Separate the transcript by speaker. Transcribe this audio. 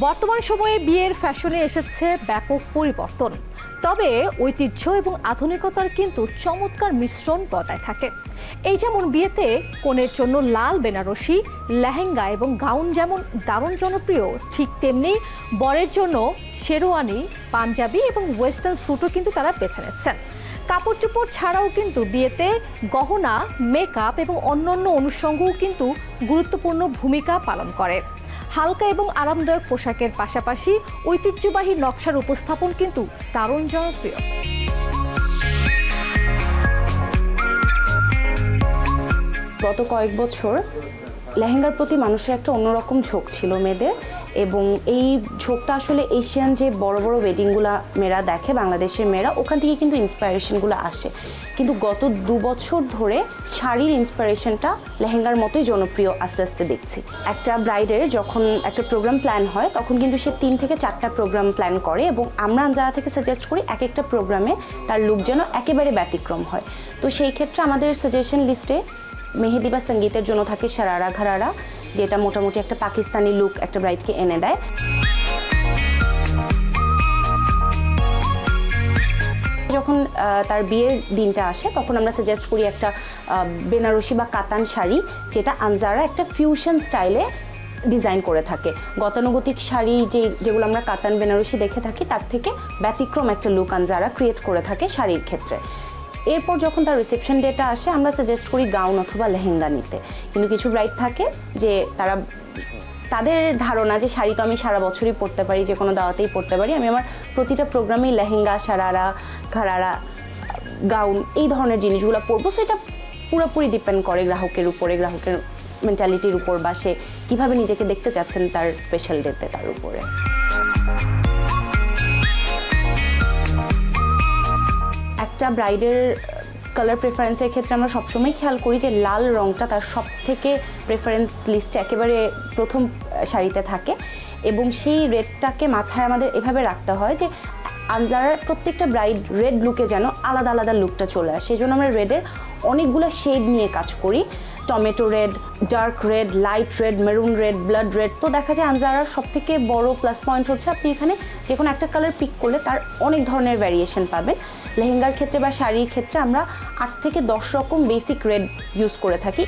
Speaker 1: বর্তমান সময়ে বিয়ের ফ্যাশনে এসেছে ব্যাপক পরিবর্তন। তবে ঐতিহ্য এবং আধুনিকতার কিন্তু চমৎকার মিশ্রণ বজায় থাকে। এই যেমন বিয়েতে কনের জন্য লাল বেনারসি, লেহেঙ্গা এবং গাউন যেমন দারুণ জনপ্রিয়, ঠিক তেমনি বরের জন্য শেরওয়ানি, পাঞ্জাবি এবং ওয়েস্টার্ন স্যুটও কিন্তু তারা বেছে নিচ্ছেন। কাপড় চোপড় ছাড়াও কিন্তু বিয়েতে গহনা, মেকআপ এবং অন্যান্য অনুষঙ্গও কিন্তু গুরুত্বপূর্ণ ভূমিকা পালন করে। হালকা এবং আরামদায়ক পোশাকের পাশাপাশি ঐতিহ্যবাহী নকশার উপস্থাপন কিন্তু দারুণ জনপ্রিয়।
Speaker 2: গত কয়েক বছর লেহেঙ্গার প্রতি মানুষের একটা অন্যরকম ঝোঁক ছিল মেয়েদের। এবং এই ঝোঁকটা আসলে এশিয়ান যে বড় বড় ওয়েডিংগুলো মেয়েরা দেখে, বাংলাদেশের মেয়েরা, ওখান থেকে কিন্তু ইন্সপায়ারেশনগুলো আসে। কিন্তু গত দু বছর ধরে শাড়ির ইন্সপিরেশনটা লেহেঙ্গার মতোই জনপ্রিয় আস্তে আস্তে দেখছি। একটা ব্রাইডের যখন একটা প্রোগ্রাম প্ল্যান হয়, তখন কিন্তু সে তিন থেকে চারটা প্রোগ্রাম প্ল্যান করে এবং আমরা যারা থেকে সাজেস্ট করি এক একটা প্রোগ্রামে তার লুক যেন একেবারে ব্যতিক্রম হয়। তো সেই ক্ষেত্রে আমাদের সাজেশন লিস্টে মেহেদি বা সঙ্গীতের জন্য থাকে সারারা ঘারারা। যেটা মোটামুটি একটা পাকিস্তানি লুক একটা ব্রাইডকে এনে দেয়। যখন তার বিয়ের দিনটা আসে, তখন আমরা সাজেস্ট করি একটা বেনারসি বা কাতান শাড়ি, যেটা আনজারা একটা ফিউশন স্টাইলে ডিজাইন করে থাকে। গতানুগতিক শাড়ি যে, যেগুলো আমরা কাতান, বেনারসি দেখে থাকি, তার থেকে ব্যতিক্রম একটা লুক আনজারা ক্রিয়েট করে থাকে শাড়ির ক্ষেত্রে। এরপর যখন তার রিসেপশন ডেটা আসে, আমরা সাজেস্ট করি গাউন অথবা লেহেঙ্গা নিতে। কিন্তু কিছু ব্রাইড থাকে যে তারা তাদের ধারণা যে শাড়ি তো আমি সারা বছরই পরতে পারি, যে কোনো দাওয়াতেই পরতে পারি। আমি আমার প্রতিটা প্রোগ্রামেই লেহেঙ্গা, সারারা ঘাড়ারা গাউন এই ধরনের জিনিসগুলো পরবো। সেটা পুরোপুরি ডিপেন্ড করে গ্রাহকের উপরে, গ্রাহকের মেন্টালিটির উপর বা সে কীভাবে নিজেকে দেখতে চাচ্ছেন তার স্পেশাল ডেতে তার উপরে। একটা ব্রাইডের কালার প্রেফারেন্সের ক্ষেত্রে আমরা সবসময় খেয়াল করি যে লাল রঙটা তার সব থেকে প্রেফারেন্স লিস্টে একেবারে প্রথম শাড়িতে থাকে। এবং সেই রেডটাকে মাথায় আমাদের এভাবে রাখতে হয় যে আনজারার প্রত্যেকটা ব্রাইড রেড লুকে যেন আলাদা আলাদা লুকটা চলে আসে। সেই জন্য আমরা রেডের অনেকগুলো শেড নিয়ে কাজ করি। Tomato red dark red light red maroon red blood red তো দেখা যায় আনজারার সব থেকে বড় প্লাস পয়েন্ট হচ্ছে আপনি এখানে যে কোনো একটা কালার পিক করলে তার অনেক ধরনের ভ্যারিয়েশন পাবেন। লেহেঙ্গার ক্ষেত্রে বা শাড়ির ক্ষেত্রে আমরা আট থেকে দশ রকম বেসিক রেড ইউজ করে থাকি।